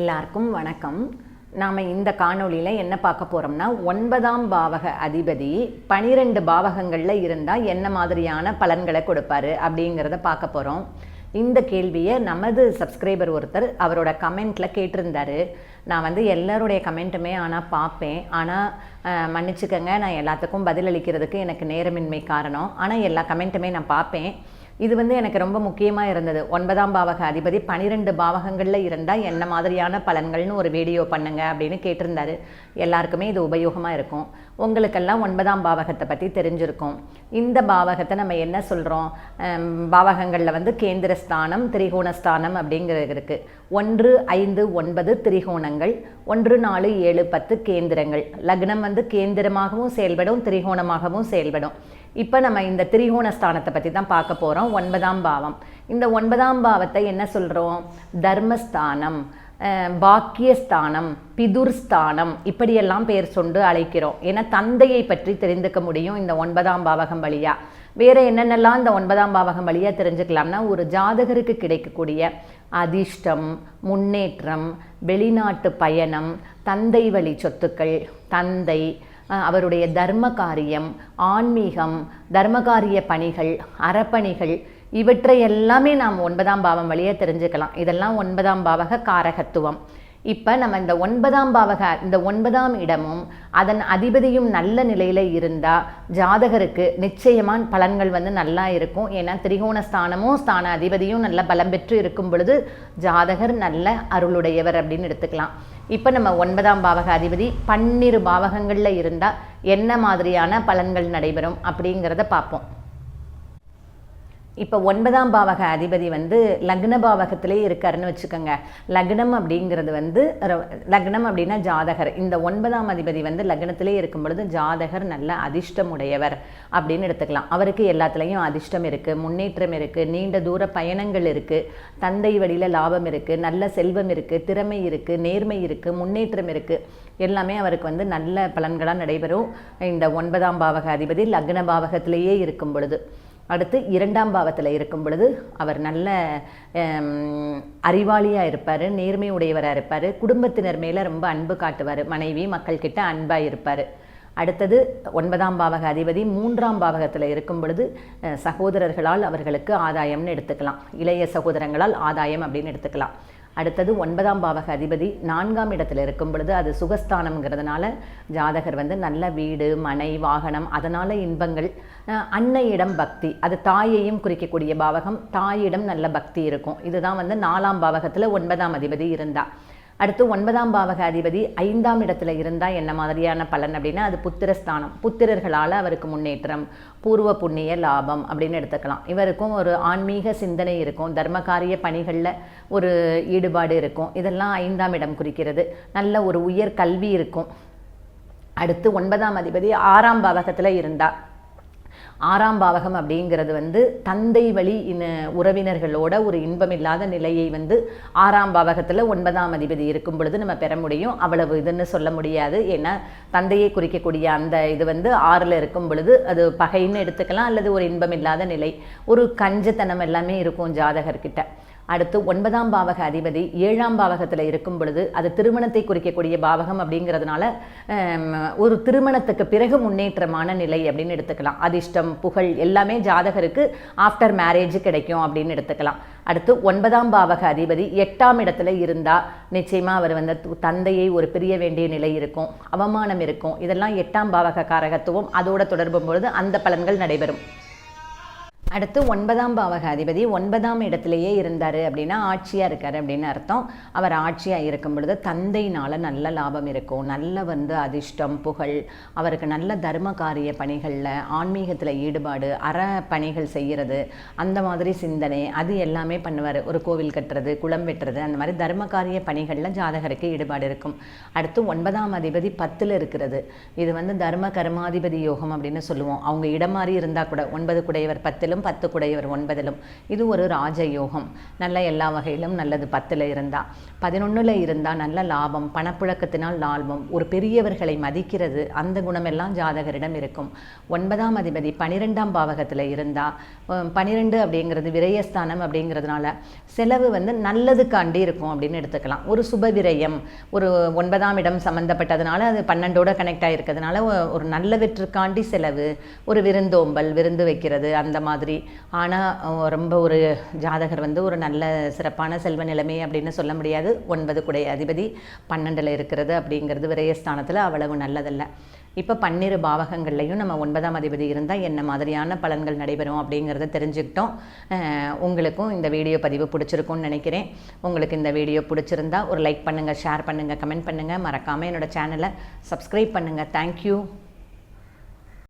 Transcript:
எல்லாருக்கும் வணக்கம். நாம் இந்த காணொளியில் என்ன பார்க்க போகிறோம்னா ஒன்பதாம் பாவக அதிபதி பனிரெண்டு பாவகங்களில் இருந்தால் என்ன மாதிரியான பலன்களை கொடுப்பாரு அப்படிங்கிறத பார்க்க போகிறோம் இந்த கேள்வியை நமது சப்ஸ்கிரைபர் ஒருத்தர் அவரோட கமெண்ட்டில் கேட்டிருந்தாரு. நான் வந்து எல்லாருடைய கமெண்ட்டுமே ஆனால் பார்ப்பேன். ஆனால் மன்னிச்சுக்கங்க நான் எல்லாத்துக்கும் பதிலளிக்கிறதுக்கு எனக்கு நேரமின்மை காரணம். ஆனால் எல்லா கமெண்ட்டுமே நான் பார்ப்பேன். இது வந்து எனக்கு ரொம்ப முக்கியமாக இருந்தது. ஒன்பதாம் பாவக அதிபதி பனிரெண்டு பாவகங்களில் இருந்தால் என்ன மாதிரியான பலன்கள்னு ஒரு வீடியோ பண்ணுங்க அப்படின்னு கேட்டிருந்தாரு. எல்லாருக்குமே இது உபயோகமாக இருக்கும். உங்களுக்கெல்லாம் ஒன்பதாம் பாவகத்தை பற்றி தெரிஞ்சிருக்கும். இந்த பாவகத்தை நம்ம என்ன சொல்கிறோம் பாவகங்களில் வந்து கேந்திரஸ்தானம் திரிகோணஸ்தானம் அப்படிங்கிறது இருக்குது ஒன்று ஐந்து ஒன்பது திரிகோணங்கள் ஒன்று நாலு ஏழு பத்து கேந்திரங்கள். லக்னம் வந்து கேந்திரமாகவும் செயல்படும் திரிகோணமாகவும் செயல்படும். இப்போ நம்ம இந்த திரிகோண ஸ்தானத்தை பற்றி தான் பார்க்க போகிறோம் ஒன்பதாம் பாவம். இந்த ஒன்பதாம் பாவத்தை என்ன சொல்கிறோம் தர்மஸ்தானம். பாக்கியஸ்தானம் பிதுர்ஸ்தானம் இப்படியெல்லாம் பெயர் சொண்டு அழைக்கிறோம். ஏன்னா தந்தையை பற்றி தெரிந்துக்க முடியும் இந்த ஒன்பதாம் பாவகம் வழியாக வேற என்னென்னலாம் இந்த ஒன்பதாம் பாவகம் வழியாக தெரிஞ்சுக்கலாம்னா ஒரு ஜாதகருக்கு கிடைக்கக்கூடிய அதிர்ஷ்டம் முன்னேற்றம் வெளிநாட்டு பயணம் தந்தை வழி சொத்துக்கள் தந்தை அவருடைய தர்ம காரியம் ஆன்மீகம் தர்மகாரிய பணிகள் அறப்பணிகள் இவற்றை எல்லாமே நாம் ஒன்பதாம் பாவம் வழியே தெரிஞ்சுக்கலாம். இதெல்லாம் ஒன்பதாம் பாவக காரகத்துவம். இப்போ நம்ம இந்த ஒன்பதாம் பாவக இந்த ஒன்பதாம் இடமும் அதன் அதிபதியும் நல்ல நிலையில் இருந்தால் ஜாதகருக்கு நிச்சயமான பலன்கள் வந்து நல்லா இருக்கும். ஏன்னா திரிகோண ஸ்தானமும் ஸ்தான அதிபதியும் நல்ல பலம் பெற்று இருக்கும் பொழுது ஜாதகர் நல்ல அருளுடையவர் அப்படின்னு எடுத்துக்கலாம். இப்போ நம்ம ஒன்பதாம் பாவக அதிபதி பன்னிரு பாவகங்களில் இருந்தால் என்ன மாதிரியான பலன்கள் நடைபெறும் அப்படிங்கிறத பார்ப்போம். இப்போ ஒன்பதாம் பாவக அதிபதி வந்து லக்ன பாவகத்திலே இருக்காருன்னு வச்சுக்கோங்க. லக்னம் அப்படிங்கிறது வந்து லக்னம் அப்படின்னா ஜாதகர். இந்த ஒன்பதாம் அதிபதி வந்து லக்னத்திலே இருக்கும் பொழுது ஜாதகர் நல்ல அதிர்ஷ்டம் உடையவர் அப்படின்னு எடுத்துக்கலாம். அவருக்கு எல்லாத்துலேயும் அதிர்ஷ்டம் இருக்குது முன்னேற்றம் இருக்குது நீண்ட தூர பயணங்கள் இருக்குது தந்தை வழியில் லாபம் இருக்குது நல்ல செல்வம் இருக்குது திறமை இருக்குது நேர்மை இருக்குது முன்னேற்றம் இருக்குது எல்லாமே அவருக்கு வந்து நல்ல பலன்களாக நடைபெறும். இந்த ஒன்பதாம் பாவக அதிபதி லக்ன பாவகத்திலேயே இருக்கும் பொழுது. அடுத்து இரண்டாம் பாவத்தில் இருக்கும் பொழுது அவர் நல்ல அறிவாளியாக இருப்பார் நேர்மை உடையவராக இருப்பார் குடும்பத்தினர் மேலே ரொம்ப அன்பு காட்டுவார் மனைவி மக்கள்கிட்ட அன்பாக இருப்பார். அடுத்தது ஒன்பதாம் பாவக அதிபதி மூன்றாம் பாவகத்தில் இருக்கும் பொழுது சகோதரர்களால் அவர்களுக்கு ஆதாயம்னு எடுத்துக்கலாம். இளைய சகோதரங்களால் ஆதாயம் அப்படின்னு எடுத்துக்கலாம். அடுத்தது ஒன்பதாம் பாவக அதிபதி நான்காம் இடத்துல இருக்கும் பொழுது அது சுகஸ்தானம்ங்கிறதுனால ஜாதகர் வந்து நல்ல வீடு மனை வாகனம் அதனால் இன்பங்கள் அன்னையிடம் பக்தி. அது தாயையும் குறிக்கக்கூடிய பாவகம் தாயிடம் நல்ல பக்தி இருக்கும். இதுதான் வந்து நாலாம் பாவகத்தில் ஒன்பதாம் அதிபதி இருந்தா. அடுத்து ஒன்பதாம் பாவக அதிபதி ஐந்தாம் இடத்துல இருந்தால் என்ன மாதிரியான பலன் அப்படின்னா அது புத்திரஸ்தானம். புத்திரர்களால் அவருக்கு முன்னேற்றம் பூர்வ புண்ணிய லாபம் அப்படின்னு எடுத்துக்கலாம். இவருக்கும் ஒரு ஆன்மீக சிந்தனை இருக்கும் தர்மகாரிய பணிகளில் ஒரு ஈடுபாடு இருக்கும். இதெல்லாம் ஐந்தாம் இடம் குறிக்கிறது. நல்ல ஒரு உயர் கல்வி இருக்கும். அடுத்து ஒன்பதாம் அதிபதி ஆறாம் பாவகத்தில் இருந்தால் ஆறாம் பாவகம் அப்படிங்கிறது வந்து தந்தை வழி இன உறவினர்களோட ஒரு இன்பமில்லாத நிலையை வந்து ஆறாம் பாவகத்தில் ஒன்பதாம் அதிபதி இருக்கும் பொழுது நம்ம பெற முடியும். அவ்வளவு இதுன்னு சொல்ல முடியாது. ஏன்னா தந்தையை குறிக்கக்கூடிய அந்த இது வந்து ஆறில் இருக்கும் பொழுது அது பகைன்னு எடுத்துக்கலாம் அல்லது ஒரு இன்பமில்லாத நிலை ஒரு கஞ்சத்தனம் எல்லாமே இருக்கும் ஜாதகர்கிட்ட. அடுத்து ஒன்பதாம் பாவக அதிபதி ஏழாம் பாவகத்தில் இருக்கும் பொழுது அது திருமணத்தை குறிக்கக்கூடிய பாவகம் அப்படிங்கிறதுனால ஒரு திருமணத்துக்கு பிறகு முன்னேற்றமான நிலை அப்படின்னு எடுத்துக்கலாம். அதிர்ஷ்டம் புகழ் எல்லாமே ஜாதகருக்கு ஆஃப்டர் மேரேஜ் கிடைக்கும் அப்படின்னு எடுத்துக்கலாம். அடுத்து ஒன்பதாம் பாவக அதிபதி எட்டாம் இடத்துல இருந்தா நிச்சயமா அவர் வந்து தந்தையை ஒரு பிரிய வேண்டிய நிலை இருக்கும். அவமானம் இருக்கும். இதெல்லாம் எட்டாம் பாவக காரகத்துவம். அதோட தொடர்பும் பொழுது அந்த பலன்கள் நடைபெறும். அடுத்து ஒன்பதாம் பாவக அதிபதி ஒன்பதாம் இடத்துலையே இருந்தார் அப்படின்னா ஆட்சியாக இருக்கார் அப்படின்னு அர்த்தம். அவர் ஆட்சியாக இருக்கும் பொழுது தந்தையினால் நல்ல லாபம் இருக்கும். நல்ல வந்து அதிர்ஷ்டம் புகழ். அவருக்கு நல்ல தர்ம காரிய பணிகளில் ஆன்மீகத்தில் ஈடுபாடு அற பணிகள் செய்கிறது அந்த மாதிரி சிந்தனை அது எல்லாமே பண்ணுவார். ஒரு கோவில் கட்டுறது குளம் வெட்டுறது அந்த மாதிரி தர்ம காரிய பணிகளில் ஜாதகருக்கு ஈடுபாடு இருக்கும். அடுத்து ஒன்பதாம் அதிபதி பத்தில் இருக்கிறது. இது வந்து தர்ம கர்மாதிபதி யோகம் அப்படின்னு சொல்லுவோம். அவங்க இடம் மாறி இருந்தால் கூட ஒன்பது குடையவர் பத்திலும் ஒன்பதிலும் பத்து குடையவர் ஒன்பதிலும். இது ஒரு ராஜயோகம். நல்ல எல்லா வகையிலும் நல்லது பத்தில் இருந்தால் பதினொன்றில் இருந்தால் நல்ல லாபம் பணப்புழக்கத்தினால் லாபம் ஒரு பெரியவர்களை மதிக்கிறது அந்த குணமெல்லாம் ஜாதகரிடம் இருக்கும். ஒன்பதாம் அதிபதி பனிரெண்டாம் பாவகத்தில் இருந்தால் பனிரெண்டு அப்படிங்கிறது விரயஸ்தானம் அப்படிங்கிறதுனால செலவு வந்து நல்லதுக்காண்டி இருக்கும் அப்படின்னு எடுத்துக்கலாம். ஒரு சுப விரயம் ஒரு ஒன்பதாம் இடம் சம்மந்தப்பட்டதுனால அது பன்னெண்டோட கனெக்ட் ஆகிருக்கிறதுனால ஒரு நல்லவற்றுக்காண்டி செலவு ஒரு விருந்தோம்பல் விருந்து வைக்கிறது அந்த மாதிரி ஆனால் ரொம்ப ஒரு ஜாதகர் வந்து ஒரு நல்ல சிறப்பான செல்வ நிலைமை அப்படின்னு சொல்ல முடியாது. ஒன்பது குடைய அதிபதி பன்னெண்டில் இருக்கிறது அப்படிங்கிறது விரயஸ்தானத்தில் அவ்வளவு நல்லதல்ல. இப்போ பன்னிரு பாவகங்கள்லையும் நம்ம ஒன்பதாம் அதிபதி இருந்தால் என்ன மாதிரியான பலன்கள் நடைபெறும் அப்படிங்கிறத தெரிஞ்சுக்கிட்டோம். உங்களுக்கும் இந்த வீடியோ பதிவு பிடிச்சிருக்கும்னு நினைக்கிறேன். உங்களுக்கு இந்த வீடியோ பிடிச்சிருந்தா ஒரு லைக் பண்ணுங்கள் ஷேர் பண்ணுங்கள் கமெண்ட் பண்ணுங்கள் மறக்காமல் என்னோட சேனலை சப்ஸ்கிரைப் பண்ணுங்கள் தேங்க்யூ